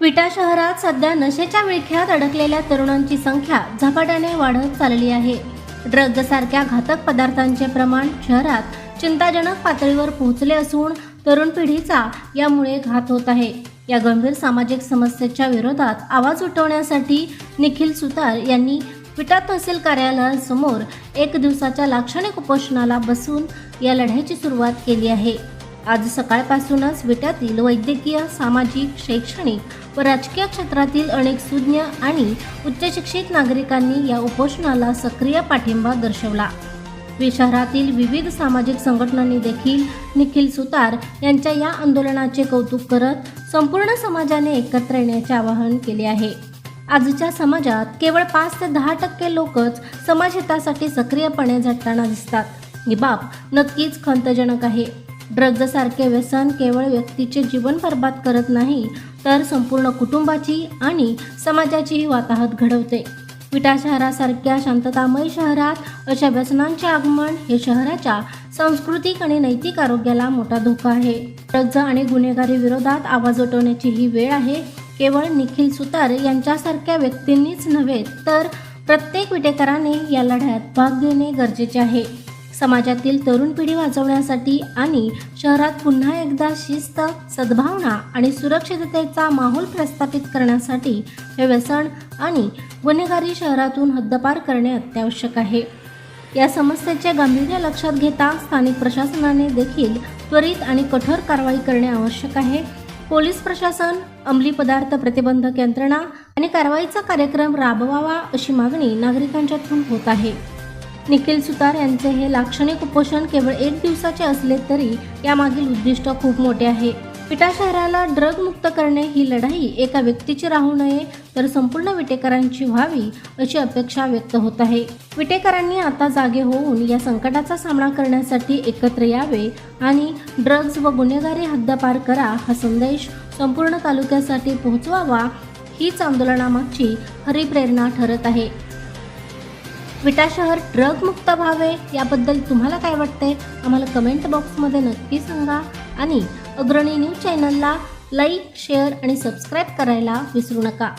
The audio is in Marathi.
विटा शहरात सध्या नशेच्या विळख्यात अडकलेल्या तरुणांची संख्या झपाट्याने वाढत चालली आहे. ड्रग्जसारख्या घातक पदार्थांचे प्रमाण शहरात चिंताजनक पातळीवर पोहोचले असून तरुण पिढीचा यामुळे घात होत आहे. या गंभीर सामाजिक समस्येच्या विरोधात आवाज उठवण्यासाठी निखिल सुतार यांनी विटा तहसील कार्यालयासमोर एक दिवसाच्या लाक्षणिक उपोषणाला बसून या लढ्याची सुरुवात केली आहे. आज सकाळपासूनच विट्यातील वैद्यकीय सामाजिक शैक्षणिक व राजकीय क्षेत्रातील अनेक सुज्ञ आणि उच्चशिक्षित नागरिकांनी या उपोषणाला सक्रिय पाठिंबा दर्शवला. शहरातील विविध सामाजिक संघटनांनी देखील निखिल सुतार यांच्या या आंदोलनाचे कौतुक करत संपूर्ण समाजाने एकत्र येण्याचे आवाहन केले आहे. आजच्या समाजात केवळ पाच ते दहा टक्के लोकच समाजहितासाठी सक्रियपणे झटताना दिसतात. ही बाब नक्कीच खंतजनक आहे. ड्रग्जसारखे व्यसन केवळ व्यक्तीचे जीवन बर्बाद करत नाही तर संपूर्ण कुटुंबाची आणि समाजाचीही वाताहत घडवते. विटा शहरासारख्या शांततामय शहरात अशा व्यसनांचे आगमन हे शहराच्या सांस्कृतिक आणि नैतिक आरोग्याला मोठा धोका आहे. ड्रग्ज आणि गुन्हेगारी विरोधात आवाज उठवण्याची ही वेळ आहे. केवळ निखिल सुतार यांच्यासारख्या व्यक्तींनीच नव्हे तर प्रत्येक विटेकराने या लढ्यात भाग घेणे गरजेचे आहे. समाजातील तरुण पिढी वाचवण्यासाठी आणि शहरात पुन्हा एकदा शिस्त सद्भावना आणि सुरक्षिततेचा माहोल प्रस्थापित करण्यासाठी हे व्यसन आणि गुन्हेगारी शहरातून हद्दपार करणे अत्यावश्यक आहे. या समस्येचे गांभीर्य लक्षात घेता स्थानिक प्रशासनाने देखील त्वरित आणि कठोर कारवाई करणे आवश्यक आहे. पोलीस प्रशासन अंमली पदार्थ प्रतिबंधक यंत्रणा आणि कारवाईचा कार्यक्रम राबवावा अशी मागणी नागरिकांच्यातून होत आहे. निखिल सुतार यांचे हे लाक्षणिक उपोषण केवळ एक दिवसाचे असले तरी यामागील उद्दिष्ट खूप मोठे आहे. विटा शहराला ड्रग मुक्त करणे ही लढाई एका व्यक्तीची राहू नये तर संपूर्ण विटेकरांची व्हावी अशी अपेक्षा व्यक्त होत आहे. विटेकरांनी आता जागे होऊन या संकटाचा सामना करण्यासाठी एकत्र यावे आणि ड्रग्ज व गुन्हेगारी हद्दपार करा हा संदेश संपूर्ण तालुक्यासाठी पोहोचवावा हीच आंदोलनामागची खरी प्रेरणा ठरत आहे. विटा शहर ट्रकमुक्त व्हावे याबद्दल तुम्हाला काय वाटते आम्हाला कमेंट बॉक्समध्ये नक्की सांगा. आणि अग्रणी न्यूज चॅनलला लाईक शेअर आणि सबस्क्राईब करायला विसरू नका.